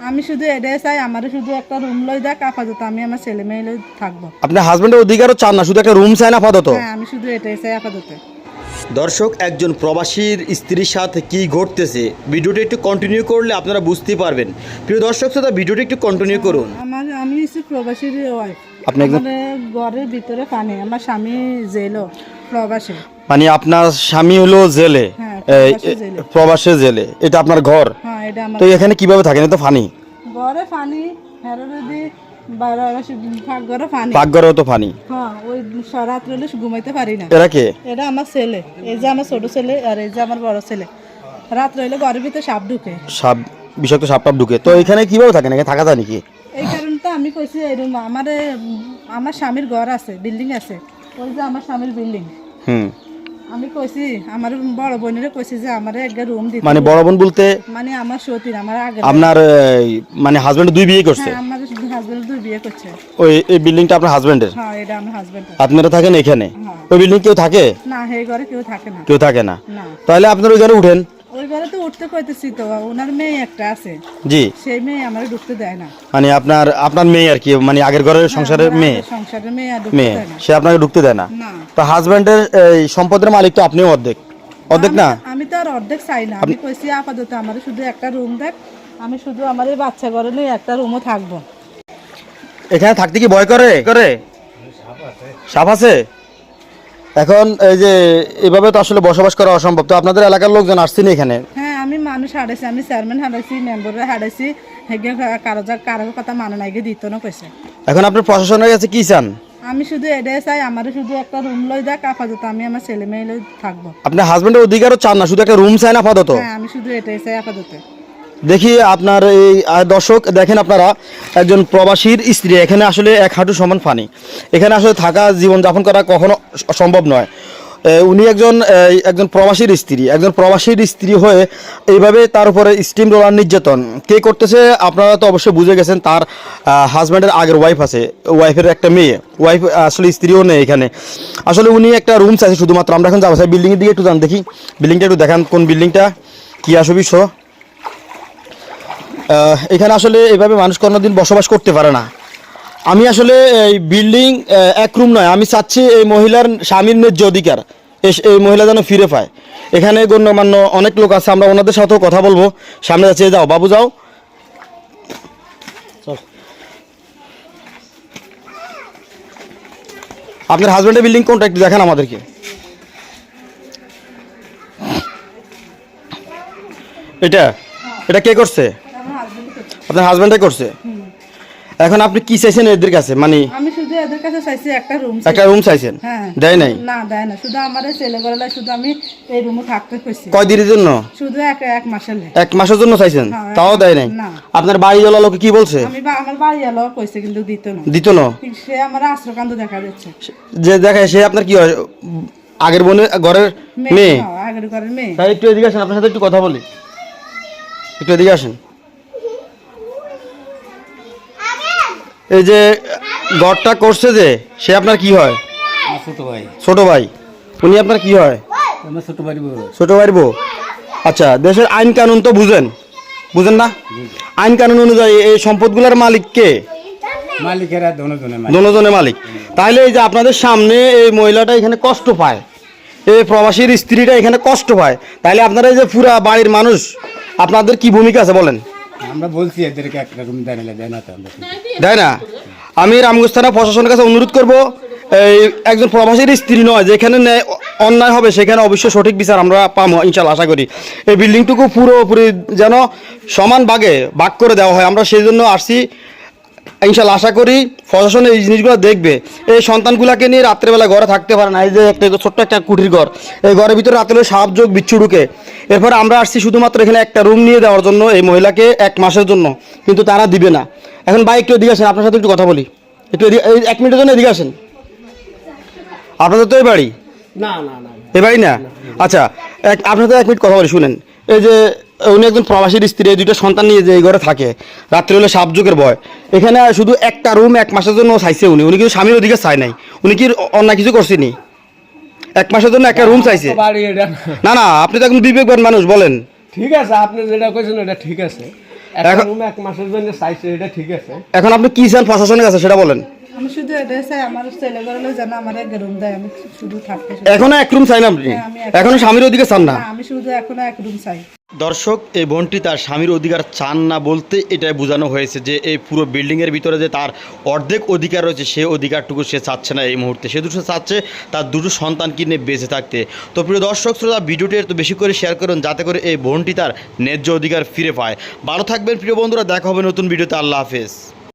আমি শুধু এটাই চাই আমার শুধু একটা রুম লই দেখ আপাতত আমি আমার ছেলে মেয়ে লই থাকব। আপনার হাজবেন্ডের অধিকারও চান না শুধু একটা রুম চান আপাতত? হ্যাঁ আমি শুধু এটাই চাই আপাতত। দর্শক একজন প্রবাসীর স্ত্রীর সাথে কি ঘটতেছে ভিডিওটা একটু কন্টিনিউ করলে আপনারা বুঝতে পারবেন। প্রিয় দর্শক শ্রোতা ভিডিওটা একটু কন্টিনিউ করুন। আমার আমি হচ্ছে প্রবাসীর ওয়াইফ আপনি একজন- ঘরের ভিতরে পানি আমার স্বামী জেলো প্রবাসী। মানে আপনার স্বামী হলো জেলে? হ্যাঁ, প্রবাসে জেলে। এটা আপনার ঘর? এটা তো এখানে কীভাবে থাকেন? এ তো ফানি। ঘরে পাকঘরেও তো ফানি। ওই রাত্রে হলে ঘুমাইতে পারি না। এরা কে? এটা আমার ছেলে। এই যে আমার ছোট ছেলে আর এই যে আমার বড় ছেলে। ঘরের ভিতরে সাপ ঢুকে। সাপ বিষাক্ত সাপ টাপ ঢুকে। তো এখানে কীভাবে থাকেন? এখানে থাকা যায় নাকি? এই কারণে তো আমি কইছি এরকম আমার আমার স্বামীর ঘর আছে বিল্ডিং আছে। ওই যে আমার স্বামীর বিল্ডিং। হুম। আমি কইছি আমার বড় বোনের কইছি যে আমার একটা রুম দিতে। মানে বড় বোন বলতে মানে আমার সতীর আমার আগে আপনার মানে হাজবেন্ড দুই বিয়ে করছে? হ্যাঁ আমার হাজবেন্ড দুই বিয়ে করছে। ওই এই বিল্ডিংটা আপনার হাজবেন্ডের হ্যাঁ এটা আমার হাজবেন্ড আপনারা থাকেন এখানে? হ্যাঁ। ওই বিল্ডিং কেউ থাকে? না এই ঘরে কেউ থাকে না। কেউ থাকে না? না। তাহলে আপনারা ওইখানে উঠেন। ওই ঘরে তো উঠতে কইতেছি তো ওনার মেয়ে একটা আছে। জি। সেই মেয়ে আমার ঢুকতে দেয় না। মানে আপনার আপনার মেয়ে আর কি মানে আগের ঘরের সংসারের মেয়ে? সংসারের মেয়ে আর ঢুকতে মেয়ে। দেয় না। সে আপনাকে ঢুকতে দেয় না? না। তো হাজবেন্ডের এই সম্পদের মালিক তো আপনিও অর্ধেক। অর্ধেক না? আমি- তো আর অর্ধেক চাই না। আমি কইছি আপাতত আমার শুধু একটা রুম দেখ আমি শুধু আমার এই বাচ্চা ঘরে নিয়ে একটা রুমও থাকব। এখানে থাকতে কি ভয় করে? করে। সাপ আছে? এখন এই যে এভাবে তো আসলে বসবাস করা অসম্ভব। তো আপনাদের এলাকার লোকজন আসছেন এখানে? হ্যাঁ আমি মানুষ হারাইছি আমি চেয়ারম্যান হারাইছি মেম্বারে হারাইছি। হেগে কারও যা কারও কথা মানে নাইগে দিত না কইছে এখন আপনি প্রশাসনের কাছে কি চান? আমি শুধু এটাই চাই আমার শুধু একটা রুম লই দেখ আপাতত আমি আমার ছেলে মেয়ে লই থাকব। আপনি হাজবেন্ডের অধিকারও চান না শুধু একটা রুম চান আপাতত। হ্যাঁ আমি শুধু এটাই চাই আপাতত। দেখি আপনার এই দর্শক, দেখেন আপনারা, একজন প্রবাসীর স্ত্রী। এখানে আসলে এক হাঁটু সমান পানি এখানে আসলে থাকা, জীবনযাপন করা কখনো সম্ভব নয়। উনি একজন একজন প্রবাসীর স্ত্রী। একজন প্রবাসীর স্ত্রী হয়ে এইভাবে তার উপরে স্টিম রোলার নির্যাতন। কে করতেছে? আপনারা তো অবশ্যই বুঝে গেছেন, তার হাজব্যান্ডের আগের ওয়াইফ আছে। ওয়াইফের একটা মেয়ে। ওয়াইফ আসলে স্ত্রীও নেই এখানে। আসলে উনি একটা রুম চাইছে শুধুমাত্র। আমরা এখন যাব। বিল্ডিংয়ের দিকে একটু যান দেখি। বিল্ডিংটা একটু দেখান, কোন বিল্ডিংটা কী আসবি শো এখানে আসলে এভাবে মানুষ কোনোদিন বসবাস করতে পারে না। আমি আসলে এই বিল্ডিং এক রুম নয়, আমি চাচ্ছি এই মহিলার স্বামীর ন্যায্য অধিকার এই মহিলা যেন ফিরে পায়। এখানে গণ্যমান্য অনেক লোক আছে, আমরা ওনাদের সাথেও কথা বলব। সামনে যাচ্ছে যাও, বাবু যাও। আপনার হাজব্যান্ডের বিল্ডিং কোনটা একটু দেখান আমাদেরকে। এটা? এটা কে করছে? আমার হাজবেন্ড করছে? আপনার এখন আপনি কি চাইছেন এদের কাছে? মানে আমি শুধু এদের কাছে চাইছি একটা রুম একটা রুম চাইছেন? হ্যাঁ। দেয় নাই? না দেয় না। শুধু আমার ছেলে ঘরে শুধু আমি এই রুমে থাকতে কইছি কয় দিনের জন্য? শুধু এক এক মাসের লে। এক মাসের জন্য চাইছেন? হ্যাঁ, তাও দেয় নাই? না। আপনার বাড়িওয়ালা লোকে কি বলছে? আমি আমার বাড়ি এলো কইছে কিন্তু দিত না। দিত না? সে আমার আশ্রকান্ত দেখা যাচ্ছে। যে দেখে সে আপনার কি হয়? আগের বোনের ঘরের মেয়ে আগের ঘরের মেয়ে। তাই একটু এদিকে আসেন আপনার সাথে একটু কথা বলি। একটু এদিকে আসেন। এই যে ঘরটা করছে যে সে আপনার কি হয়? ছোট ভাই। ছোট ভাই। উনি আপনার কি হয়? আমার ছোট ভাই বউ। ছোট বউ। আচ্ছা দেশের আইন কানুন তো বুঝেন। বুঝেন না? আইন কানুন অনুযায়ী এই সম্পদগুলোর মালিক কে? মালিকেরা মালিক। তাহলে এই যে আপনাদের সামনে এই মহিলাটা এখানে কষ্ট পায় এই প্রবাসীর স্ত্রীটা এখানে কষ্ট পায় তাহলে আপনারা এই যে পুরা বাড়ির মানুষ আপনাদের কি ভূমিকা আছে বলেন? আমরা বলছি এদেরকে না, দেয় না আমি রামগঞ্জ প্রশাসনের কাছে অনুরোধ করব, এই একজন প্রবাসীর স্ত্রী নয়, যেখানে ন্যায় অন্যায় হবে, সেখানে অবশ্যই সঠিক বিচার আমরা পাবো ইনশাল্লাহ আশা করি। এই বিল্ডিংটুকু পুরোপুরি যেন সমান ভাগে ভাগ করে দেওয়া হয়, আমরা সেই জন্য আসছি। ইনশাল্লাহ আশা করি প্রশাসন এই জিনিসগুলো দেখবে। এই সন্তানগুলোকে নিয়ে রাত্রেবেলা ঘরে থাকতে পারে না। এই যে একটা ছোট্ট একটা কুটির ঘর এই ঘরের ভিতরে রাত্রে সাপ যোগ বিচ্ছু ঢুকে। এরপরে আমরা আসছি শুধুমাত্র এখানে একটা রুম নিয়ে দেওয়ার জন্য এই মহিলাকে এক মাসের জন্য কিন্তু তারা দিবে না। এখন ভাই একটু এদিকে আসেন আপনার সাথে একটু কথা বলি। একটু এই এক মিনিটের জন্য এদিকে আসেন। আপনাদের তো এই বাড়ি? না না না। এ বাড়ি না? আচ্ছা এক আপনাদের এক মিনিট কথা বলি শুনেন। এই যে উনি একজন প্রবাসীর স্ত্রী এই দুইটা সন্তান নিয়ে যে এই ঘরে থাকে। রাত্রে হলে সাপ যুগের ভয়। এখানে শুধু একটা রুম এক মাসের জন্য চাইছে উনি। উনি কিন্তু স্বামীর ওদিকে চায় নাই। উনি কি অন্য কিছু করছেনি এক মাসের জন্য একটা রুম চাইছে। না। না আপনি তো একজন বিবেকবান মানুষ বলেন। ঠিক আছে আপনি যেটা কইছেন এটা ঠিক আছে। একটা এখন- রুম এক মাসের জন্য চাইছে এটা ঠিক আছে। এখন আপনি কি চান প্রশাসনের কাছে সেটা বলেন। আমি শুধু চাই আমার ছেলে ঘরে যেন আমার এক রুম দেয় আমি শুধু থাকতে চাই। এখনও এক রুম চাই না আপনি? হ্যাঁ, আমি এখনও স্বামীর অধিকার চান না? না, আমি শুধু এখনও এক রুম চাই। দর্শক, এই বোনটি তার স্বামীর অধিকার চান না বলতে এটাই বোঝানো হয়েছে যে এই পুরো বিল্ডিংয়ের ভিতরে যে তার অর্ধেক অধিকার রয়েছে, সে অধিকারটুকু সে চাচ্ছে না এই মুহূর্তে। সে দুটো চাচ্ছে তার দুটো সন্তান কিনে বেঁচে থাকতে। তো প্রিয় দর্শক, শ্রোতা, ভিডিওটি একটু বেশি করে শেয়ার করুন, যাতে করে এই বোনটি তার ন্যায্য অধিকার ফিরে পায়। ভালো থাকবেন প্রিয় বন্ধুরা, দেখা হবে নতুন ভিডিওতে। আল্লাহ হাফেজ।